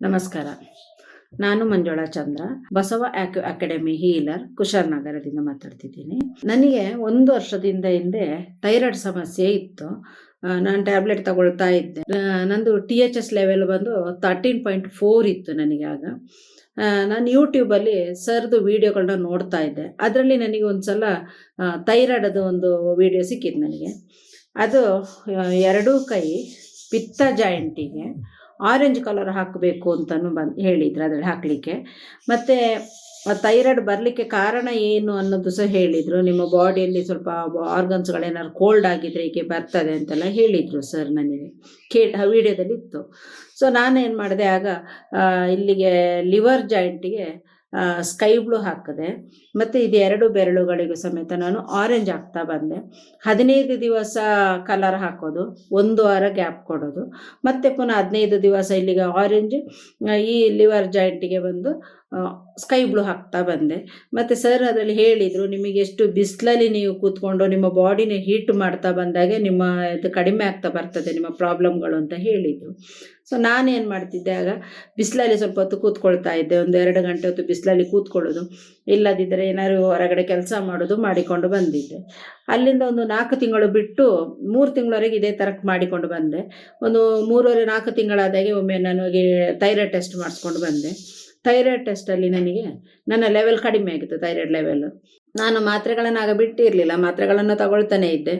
ನಮಸ್ಕಾರ. ನಾನು Manjula Chandra, Basava acu academy healer ಕುಶಾಲನಗರದಿಂದ ಮಾತಾಡ್ತಿದ್ದೀನಿ. ನನಗೆ ಒಂದು ವರ್ಷದಿಂದ ಹಿಂದೆ ಥೈರಾಯ್ಡ್ ಸಮಸ್ಯೆ ಇತ್ತು. ನಾನು ಟ್ಯಾಬ್ಲೆಟ್ ತಗೊಳ್ತಾ ಇದ್ದೆ. ನಂದು ಟಿ ಎಚ್ ಎಸ್ ಲೆವೆಲ್ ಬಂದು ತರ್ಟೀನ್ ಪಾಯಿಂಟ್ ಫೋರ್ ಇತ್ತು ನನಗೆ ಆಗ. ನಾನು ಯೂಟ್ಯೂಬಲ್ಲಿ ಸರ್ದು ವೀಡಿಯೋಗಳನ್ನ ನೋಡ್ತಾ ಇದ್ದೆ. ಅದರಲ್ಲಿ ನನಗೆ ಒಂದು ಸಲ ಥೈರಾಯ್ಡದು ಒಂದು ವಿಡಿಯೋ ಸಿಕ್ಕಿತ್ತು ನನಗೆ. ಅದು ಎರಡೂ ಕೈ ಪಿತ್ತ ಜಾಯಿಂಟಿಗೆ. ಆರೆಂಜ್ ಕಲರ್ ಹಾಕಬೇಕು ಅಂತಲೂ ಬಂದು ಹೇಳಿದ್ರು ಅದ್ರಲ್ಲಿ ಹಾಕಲಿಕ್ಕೆ. ಮತ್ತು ಥೈರಾಯ್ಡ್ ಬರಲಿಕ್ಕೆ ಕಾರಣ ಏನು ಅನ್ನೋದು ಸಹ ಹೇಳಿದರು. ನಿಮ್ಮ ಬಾಡಿಯಲ್ಲಿ ಸ್ವಲ್ಪ ಆರ್ಗನ್ಸ್ಗಳೇನಾದ್ರು ಕೋಲ್ಡ್ ಆಗಿದ್ರೆ ಹೀಗೆ ಬರ್ತದೆ ಅಂತೆಲ್ಲ ಹೇಳಿದರು ಸರ್ ನನಗೆ. ಕೇ, ವಿಡಿಯೋದಲ್ಲಿ ಇತ್ತು. ಸೊ ನಾನೇನು ಮಾಡಿದೆ ಆಗ ಇಲ್ಲಿಗೆ ಲಿವರ್ ಜಾಯಿಂಟಿಗೆ ಸ್ಕೈ ಬ್ಲೂ ಹಾಕಿದೆ, ಮತ್ತು ಇದು ಎರಡು ಬೆರಳುಗಳಿಗೂ ಸಮೇತ ನಾನು ಆರೆಂಜ್ ಹಾಕ್ತಾ ಬಂದೆ. ಹದಿನೈದು ದಿವಸ ಕಲರ್ ಹಾಕೋದು, ಒಂದು ವಾರ ಗ್ಯಾಪ್ ಕೊಡೋದು. ಮತ್ತು ಪುನಃ ಹದಿನೈದು ದಿವಸ ಇಲ್ಲಿಗೆ ಆರೆಂಜ್ ಈ ಲಿವರ್ ಜಾಯಿಂಟಿಗೆ ಬಂದು ಸ್ಕೈ ಬ್ಲೂ ಹಾಕ್ತಾ ಬಂದೆ. ಮತ್ತು ಸರ್ ಅದರಲ್ಲಿ ಹೇಳಿದರು, ನಿಮಗೆ ಎಷ್ಟು ಬಿಸಿಲಲ್ಲಿ ನೀವು ಕೂತ್ಕೊಂಡು ನಿಮ್ಮ ಬಾಡಿನ ಹೀಟ್ ಮಾಡ್ತಾ ಬಂದಾಗ ನಿಮ್ಮ ಇದು ಕಡಿಮೆ ಆಗ್ತಾ ಬರ್ತದೆ, ನಿಮ್ಮ ಪ್ರಾಬ್ಲಮ್ಗಳು ಅಂತ ಹೇಳಿದರು. ಸೊ ನಾನೇನು ಮಾಡ್ತಿದ್ದೆ ಆಗ, ಬಿಸಿಲಲ್ಲಿ ಸ್ವಲ್ಪ ಹೊತ್ತು ಕೂತ್ಕೊಳ್ತಾ ಇದ್ದೆ. ಒಂದು ಎರಡು ಗಂಟೆ ಹೊತ್ತು ಬಿಸಿಲಲ್ಲಿ ಕೂತ್ಕೊಳ್ಳೋದು, ಇಲ್ಲದಿದ್ದರೆ ಏನಾದ್ರು ಹೊರಗಡೆ ಕೆಲಸ ಮಾಡೋದು ಮಾಡಿಕೊಂಡು ಬಂದಿದ್ದೆ. ಅಲ್ಲಿಂದ ಒಂದು ನಾಲ್ಕು ತಿಂಗಳು ಬಿಟ್ಟು ಮೂರು ತಿಂಗಳವರೆಗೆ ಇದೇ ಥರ ಮಾಡಿಕೊಂಡು ಬಂದೆ. ಒಂದು ಮೂರುವರೆ ನಾಲ್ಕು ತಿಂಗಳಾದಾಗೆ ಒಮ್ಮೆ ನನಗೆ ಥೈರಾಯ್ಡ್ ಟೆಸ್ಟ್ ಮಾಡಿಸ್ಕೊಂಡು ಬಂದೆ. ಥೈರಾಯ್ಡ್ ಟೆಸ್ಟಲ್ಲಿ ನನಗೆ ನನ್ನ ಲೆವೆಲ್ ಕಡಿಮೆ ಆಗಿತ್ತು ಥೈರಾಯ್ಡ್ ಲೆವೆಲ್ ನಾನು ಮಾತ್ರೆಗಳನ್ನು ಆಗ ಬಿಟ್ಟಿರಲಿಲ್ಲ ಮಾತ್ರೆಗಳನ್ನು ತಗೊಳ್ತಾನೆ ಇದ್ದೆ.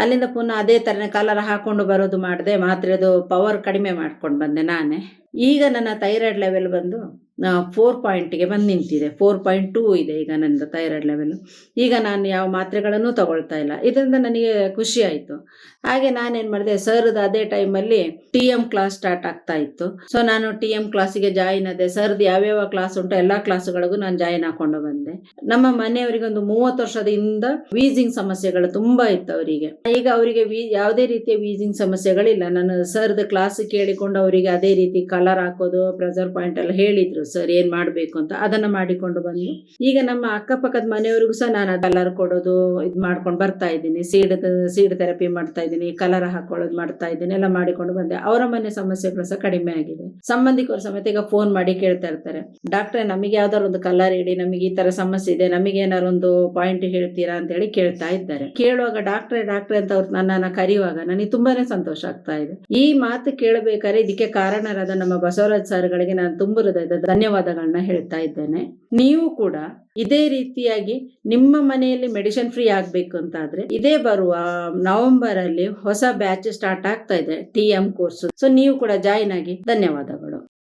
ಅಲ್ಲಿಂದ ಪುನಃ ಅದೇ ಥರನೇ ಕಲರ್ ಹಾಕ್ಕೊಂಡು ಬರೋದು ಮಾಡಿದೆ, ಮಾತ್ರೆದು ಪವರ್ ಕಡಿಮೆ ಮಾಡ್ಕೊಂಡು ಬಂದೆ ನಾನೇ. ಈಗ ನನ್ನ ಥೈರಾಯ್ಡ್ ಲೆವೆಲ್ ಬಂದು ಫೋರ್ ಪಾಯಿಂಟ್ಗೆ ಬಂದು ನಿಂತಿದೆ. ಫೋರ್ ಪಾಯಿಂಟ್ ಟೂ ಇದೆ ಈಗ ನನ್ನದು ಥೈರಾಯ್ಡ್ ಲೆವೆಲ್ ಈಗ ನಾನು ಯಾವ ಮಾತ್ರೆಗಳನ್ನು ತಗೊಳ್ತಾ ಇಲ್ಲ. ಇದರಿಂದ ನನಗೆ ಖುಷಿ ಆಯಿತು. ಹಾಗೆ ನಾನೇನು ಮಾಡಿದೆ, ಸರ್ದು ಅದೇ ಟೈಮಲ್ಲಿ ಟಿ ಎಂ ಕ್ಲಾಸ್ ಸ್ಟಾರ್ಟ್ ಆಗ್ತಾ ಇತ್ತು. ಸೊ ನಾನು ಟಿ ಎಂ ಕ್ಲಾಸಿಗೆ ಜಾಯಿನ್ ಆದೆ. ಸರ್ದು ಯಾವ್ಯಾವ ಕ್ಲಾಸ್ ಉಂಟು ಎಲ್ಲ ಕ್ಲಾಸ್ಗಳಿಗೂ ನಾನು ಜಾಯಿನ್ ಹಾಕೊಂಡು ಬಂದೆ. ನಮ್ಮ ಮನೆಯವರಿಗೆ ಒಂದು ಮೂವತ್ತು ವರ್ಷದಿಂದ ವೀಸಿಂಗ್ ಸಮಸ್ಯೆಗಳು ತುಂಬಾ ಇತ್ತು ಅವರಿಗೆ. ಈಗ ಅವರಿಗೆ ವಿ ಯಾವುದೇ ರೀತಿಯ ವೀಸಿಂಗ್ ಸಮಸ್ಯೆಗಳಿಲ್ಲ. ನಾನು ಸರ್ದ ಕ್ಲಾಸ್ ಕೇಳಿಕೊಂಡು ಅವರಿಗೆ ಅದೇ ರೀತಿ ಕಲರ್ ಹಾಕೋದು ಪ್ರೆಸರ್ ಪಾಯಿಂಟ್ ಎಲ್ಲ ಹೇಳಿದ್ರು ಸರ್ ಏನ್ ಮಾಡಬೇಕು ಅಂತ ಅದನ್ನ ಮಾಡಿಕೊಂಡು ಬಂದು ಈಗ ನಮ್ಮ ಅಕ್ಕಪಕ್ಕದ ಮನೆಯವರಿಗೂ ಸಹ ನಾನು ಕಲರ್ ಕೊಡೋದು ಇದು ಮಾಡ್ಕೊಂಡು ಬರ್ತಾ ಇದ್ದೀನಿ. ಸೀಡ್ ಸೀಡ್ ಥೆರಪಿ ಮಾಡ್ತಾ ಇದ್ದೀನಿ ಕಲರ್ ಹಾಕೊಳ್ಳೋದು ಮಾಡ್ತಾ ಇದ್ದೀನಿ, ಎಲ್ಲ ಮಾಡಿಕೊಂಡು ಬಂದೆ. ಅವರ ಮನೆ ಸಮಸ್ಯೆಗಳು ಸಹ ಕಡಿಮೆ ಆಗಿದೆ. ಸಂಬಂಧಿಕರು ಸಮೇತ ಈಗ ಫೋನ್ ಮಾಡಿ ಕೇಳ್ತಾ ಇರ್ತಾರೆ. ಡಾಕ್ಟ್ರೆ ನಮಗೆ ಯಾವ್ದಾದ್ರು ಒಂದು ಕಲರ್ ಇಡಿ, ನಮಗೆ ಈ ತರ ಸಮಸ್ಯೆ ಇದೆ, ನಮಗೆ ಏನಾದ್ರು ಒಂದು ಪಾಯಿಂಟ್ ಹೇಳ್ತೀರಾ ಅಂತ ಹೇಳಿ ಕೇಳ್ತಾ ಇದ್ದಾರೆ. ಕೇಳುವಾಗ ಡಾಕ್ಟ್ರೆ ಡಾಕ್ಟ್ರೆ ಅಂತ ಅವ್ರು ನನ್ನನ್ನ ಕರೆಯುವಾಗ ನನಗೆ ತುಂಬಾನೇ ಸಂತೋಷ ಆಗ್ತಾ ಇದೆ. ಈ ಮಾತು ಕೇಳಬೇಕಾದ್ರೆ ಇದಕ್ಕೆ ಕಾರಣರಾದ ನಮ್ಮ ಬಸವರಾಜ್ ಸರ್ಗಳಿಗೆ ನಾನು ತುಂಬ ಹೃದಯದ ಧನ್ಯವಾದಗಳನ್ನ ಹೇಳ್ತಾ ಇದ್ದೇನೆ. ನೀವು ಕೂಡ ಇದೇ ರೀತಿಯಾಗಿ ನಿಮ್ಮ ಮನೆಯಲ್ಲಿ ಮೆಡಿಸಿನ್ ಫ್ರೀ ಆಗಬೇಕು ಅಂತಾದ್ರೆ ಇದೇ ಬರುವ ನವೆಂಬರ್ ಅಲ್ಲಿ ಹೊಸ ಬ್ಯಾಚ್ ಸ್ಟಾರ್ಟ್ ಆಗ್ತಾ ಇದೆ ಟಿ ಎಂ ಕೋರ್ಸ್ ಸೊ ನೀವು ಕೂಡ ಜಾಯಿನ್ ಆಗಿ ಧನ್ಯವಾದಗಳು.